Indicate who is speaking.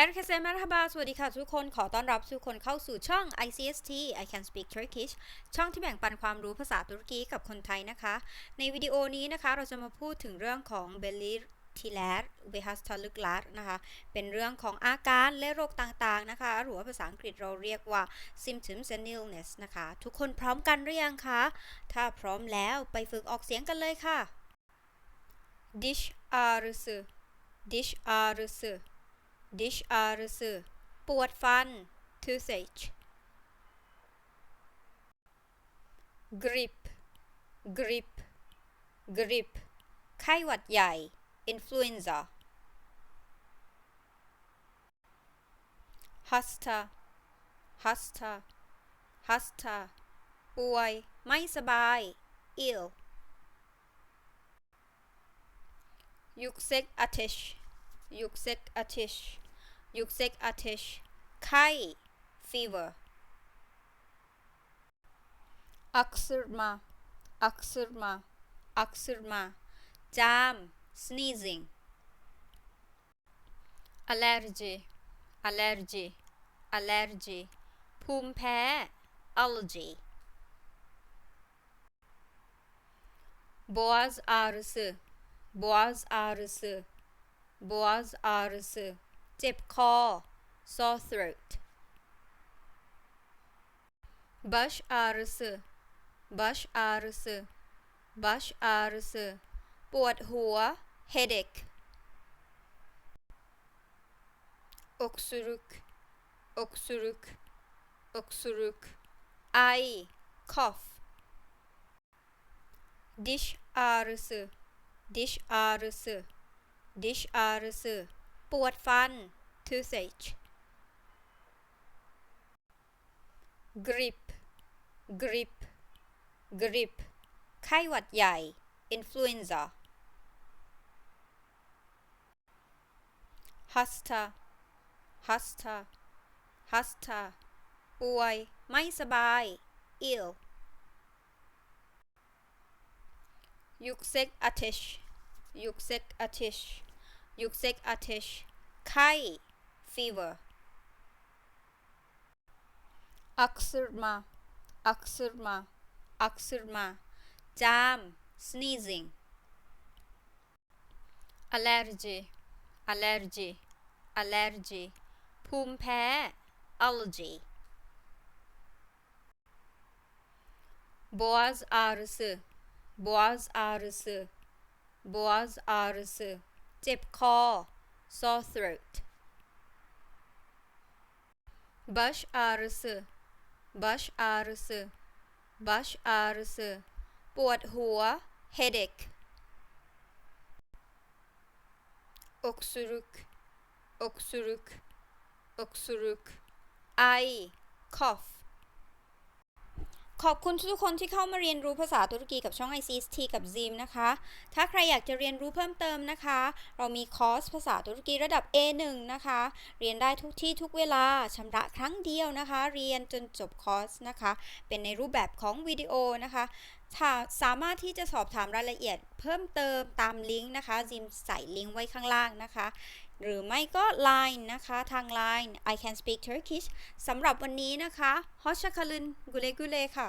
Speaker 1: Herkese merhaba สวัสดีค่ะทุกคน ขอต้อนรับทุกคนเข้าสู่ช่อง ICST I Can Speak Turkish ช่องที่แบ่งปันความรู้ภาษาตุรกีกับคนไทยนะคะ ในวิดีโอนี้นะคะเราจะมาพูดถึงเรื่องของ belly t i l a r b e h a s t a l u k l a r นะคะ เป็นเรื่องของอาการและโรคต่างๆนะคะ หรือว่าภาษาอังกฤษเราเรียกว่า symptoms and illness นะคะ ทุกคนพร้อมกันหรือยังคะ ถ้าพร้อมแล้วไปฝึกออกเสียงกันเลยค่ะ dish ağrısı dish ağrısı dish ağrısı ปวดฟัน toothache grip grip grip ไข้หวัดใหญ่ influenza hasta hasta hasta ป่วย ไม่สบาย ill yüksek ateş yüksek ateş yüksek ateş ไข้ fever aksırma aksırma aksırma จาม sneezing allergy allergy allergy ภูมิแพ้ allergy boğaz ağrısı boğaz ağrısı boğaz ağrısı เจ็บคอ sore throat baş ağrısı baş ağrısı baş ağrısı ปวดหัว headache öksürük öksürük öksürük ay cough diş ağrısı diş ağrısı Diş ağrısı ปวดฟัน toothache grip grip grip ไข้หวัดใหญ่ influenza hasta hasta hasta ป่วย ไม่สบาย ill yüksek ateş yüksek ateş yüksek ateş ไข้ fever aksırma aksırma aksırma จาม sneezing allergy allergy allergy ภูมิแพ้ allergy boğaz ağrısı boğaz ağrısı boğaz ağrısı เจ็บคอ sore throat baş ağrısı baş ağrısı baş ağrısı ปวดหัว headache öksürük öksürük öksürük ay cough ขอบคุณทุกคนที่เข้ามาเรียนรู้ภาษาตุรกีกับช่อง ICST กับ Zim นะคะ ถ้าใครอยากจะเรียนรู้เพิ่มเติมนะคะ เรามีคอร์สภาษาตุรกีระดับ A1 นะคะ เรียนได้ทุกที่ทุกเวลาชำระครั้งเดียวนะคะ เรียนจนจบคอร์สนะคะ เป็นในรูปแบบของวิดีโอนะคะาสามารถที่จะสอบถามรายละเอียดเพิ่มเติมตามลิงก์นะคะ Zim ใส่ลิงก์ไว้ข้างล่างนะคะ หรือไม่ก็ Line นะคะ ทาง Line I can speak Turkish สำหรับวันนี้นะคะฮอชคาลุนกุเลกุเลค่ะ